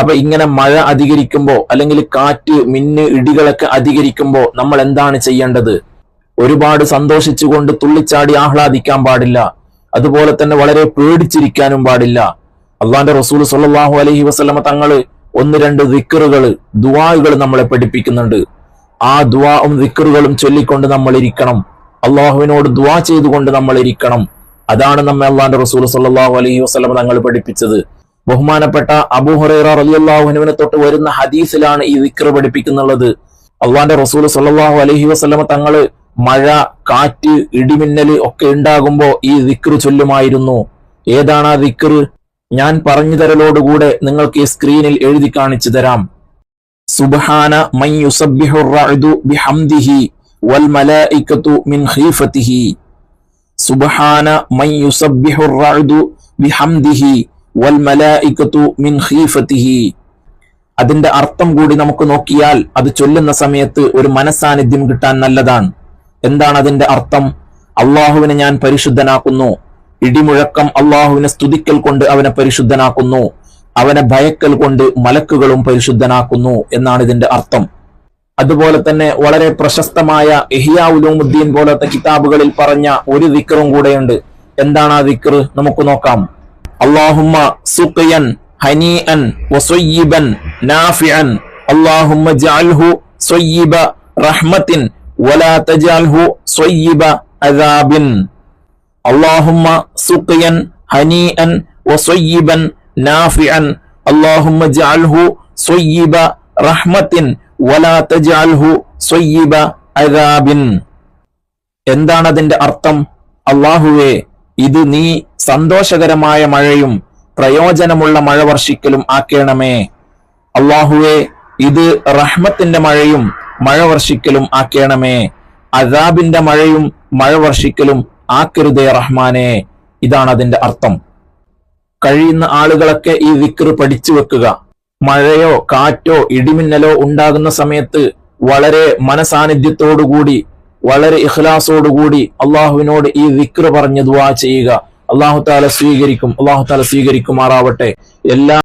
അപ്പൊ ഇങ്ങനെ മഴ അധികരിക്കുമ്പോ അല്ലെങ്കിൽ കാറ്റ് മിന്ന് ഇടികളൊക്കെ അധികരിക്കുമ്പോ നമ്മൾ എന്താണ് ചെയ്യേണ്ടത്? ഒരുപാട് സന്തോഷിച്ചുകൊണ്ട് തുള്ളിച്ചാടി ആഹ്ലാദിക്കാൻ പാടില്ല. അതുപോലെ തന്നെ വളരെ പേടിച്ചിരിക്കാനും പാടില്ല. അള്ളാന്റെ റസൂൽ സല്ലല്ലാഹു അലഹി വസ്ലമ തങ്ങൾ ഒന്ന് രണ്ട് ദിക്കറുകൾ ദുവാകൾ നമ്മളെ പഠിപ്പിക്കുന്നുണ്ട്. ആ ദുവാവും ദിക്കറുകളും ചൊല്ലിക്കൊണ്ട് നമ്മൾ ഇരിക്കണം അള്ളാഹുവിനോട് ദുവാ ചെയ്തുകൊണ്ട് നമ്മൾ ഇരിക്കണം അതാണ് നമ്മെ അള്ളാന്റെ റസൂൽ സല്ലല്ലാഹു അലഹി വസ്ലമ തങ്ങൾ പഠിപ്പിച്ചത്. ബഹുമാനപ്പെട്ട അബൂഹുറൈറ റളിയല്ലാഹുവിനെ തൊട്ട് വരുന്ന ഹദീസിലാണ് ഈ വിക്ര പഠിപ്പിക്കുന്നുള്ളത് അള്ളാന്റെ റസൂൽ സല്ലാഹു അലഹി വസ്ലമ തങ്ങൾ മഴ കാറ്റ് ഇടിമിന്നൽ ഒക്കെ ഉണ്ടാകുമ്പോ ഈ ദിക്ർ ചൊല്ലുമായിരുന്നു. ഏതാണ് ആ ദിക്ർ? ഞാൻ പറഞ്ഞു തരലോടുകൂടെ നിങ്ങൾക്ക് ഈ സ്ക്രീനിൽ എഴുതി കാണിച്ചു തരാം. റഅദു ബിഹംദിഹി വൽ മിൻ ഖീഫതിഹി അതിന്റെ അർത്ഥം കൂടി നമുക്ക് നോക്കിയാൽ അത് ചൊല്ലുന്ന സമയത്ത് ഒരു മനസാന്നിധ്യം കിട്ടാൻ നല്ലതാണ്. എന്താണ് അതിന്റെ അർത്ഥം? അള്ളാഹുവിനെ ഞാൻ പരിശുദ്ധനാക്കുന്നു. ഇടിമുഴക്കം അള്ളാഹുവിനെ സ്തുതിക്കൽ കൊണ്ട് അവനെ പരിശുദ്ധനാക്കുന്നു. അവനെ ഭയക്കൽ കൊണ്ട് മലക്കുകളും പരിശുദ്ധനാക്കുന്നു എന്നാണ് ഇതിന്റെ അർത്ഥം. അതുപോലെ തന്നെ വളരെ പ്രശസ്തമായ ഇഹിയാ ഉലൂമുദ്ദീൻ പോലത്തെ കിതാബുകളിൽ പറഞ്ഞ ഒരു വിക്രും കൂടെയുണ്ട്. എന്താണ് ആ വിക്ർ നമുക്ക് നോക്കാം. അള്ളാഹുമ്മ സുഖയൻ ഹനീഅൻ വസൊയ്യിബൻ നാഫിഅൻ അള്ളാഹുമ്മ ജാൽഹു സൊയ്യിബ റഹ്മത്തിൻ വലാ തജാൽഹു സൊയ്യിബ അദാബിൻ. അള്ളാഹുമ്മ സുഖയൻ ഹനീഅൻ വസൊയ്യിബൻ നാഫിഅൻ അള്ളാഹുമ്മ ജാൽഹു സൊയ്യിബ റഹ്മത്തിൻ വലാ തജാൽഹു സൊയ്യിബ അദാബിൻ. എന്താണതിന്റെ അർത്ഥം? അള്ളാഹുവേ ഇത് നീ സന്തോഷകരമായ മഴയും പ്രയോജനമുള്ള മഴ വർഷിക്കലും ആക്കേണമേ. അള്ളാഹുവെ ഇത് റഹ്മത്തിന്റെ മഴയും മഴ വർഷിക്കലും ആക്കേണമേ. അദാബിന്റെ മഴയും മഴ വർഷിക്കലും ആക്കരുതേ റഹ്മാനെ. ഇതാണ് അതിന്റെ അർത്ഥം. കഴിയുന്ന ആളുകളൊക്കെ ഈ വിക്ർ പഠിച്ചു വെക്കുക. മഴയോ കാറ്റോ ഇടിമിന്നലോ ഉണ്ടാകുന്ന സമയത്ത് വളരെ മനസാന്നിധ്യത്തോടുകൂടി വളരെ ഇഖ്ലാസോടുകൂടി അള്ളാഹുവിനോട് ഈ വിക്ര പറഞ്ഞ് ദുവാ ചെയ്യുക. അള്ളാഹു താല സ്വീകരിക്കും അള്ളാഹു താല സ്വീകരിക്കുമാറാവട്ടെ. എല്ലാ